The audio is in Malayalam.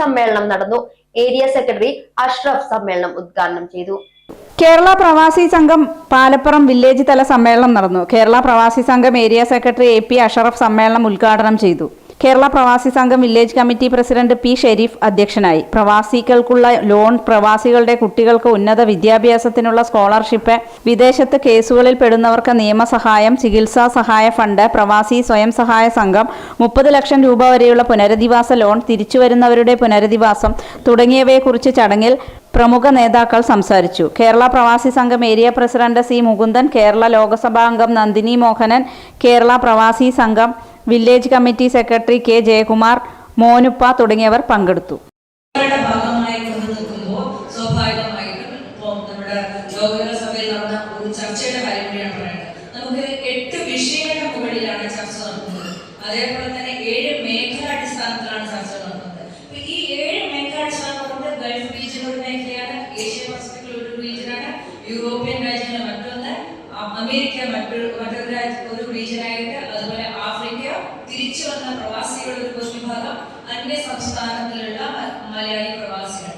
സമ്മേളനം നടന്നു. ഏരിയ സെക്രട്ടറി അഷ്റഫ് സമ്മേളനം ഉദ്ഘാടനം ചെയ്തു. കേരള പ്രവാസി സംഘം പാലപ്പുറം വില്ലേജ് തല സമ്മേളനം നടന്നു. Kerala Pravasi Sangham area secretary A P Asharaf സമ്മേളനം ഉദ്ഘാടനം ചെയ്തു. Kerala Pravasi Sangham village committee president P Sherif അധ്യക്ഷനായി. പ്രവാസികൾക്കുള്ള ലോൺ പ്രവാസികളുടെ കുട്ടികൾക്ക് ഉന്നത വിദ്യാഭ്യാസത്തിനുള്ള സ്കോളർഷിപ്പ് വിദേശത്ത് കേസുകളിൽ പെടുന്നവർക്ക് നിയമസഹായം ചികിത്സാ സഹായ ഫണ്ട് പ്രവാസി സ്വയം സഹായ സംഘം മുപ്പത് ലക്ഷം രൂപ വരെയുള്ള പുനരധിവാസ ലോൺ തിരിച്ചുവരുന്നവരുടെ പുനരധിവാസം തുടങ്ങിയവയെക്കുറിച്ച് ചടങ്ങിൽ പ്രമുഖ നേതാക്കൾ സംസാരിച്ചു. Kerala Pravasi Sangham area president C Mukundan Kerala ലോകസഭാംഗം Nandini Mohanan Kerala Pravasi Sangham village committee secretary K Jayakumar മോനുപ്പ തുടങ്ങിയവർ പങ്കെടുത്തു. തന്നെ ഏഴ് ചർച്ച നടക്കുന്നത് ഈ ഏഴ് മേഖലയാണ് ഒരു യൂറോപ്യൻ രാജ്യങ്ങൾ മറ്റൊന്ന് അമേരിക്ക മറ്റൊരു മറ്റൊരു രാജ്യ ഒരു റീജിയനായിട്ട് അതുപോലെ ആഫ്രിക്ക തിരിച്ചു വന്ന പ്രവാസികളുടെ ഒരു വിഭാഗം അന്യ സംസ്ഥാനത്തിലുള്ള മലയാളി പ്രവാസികൾ.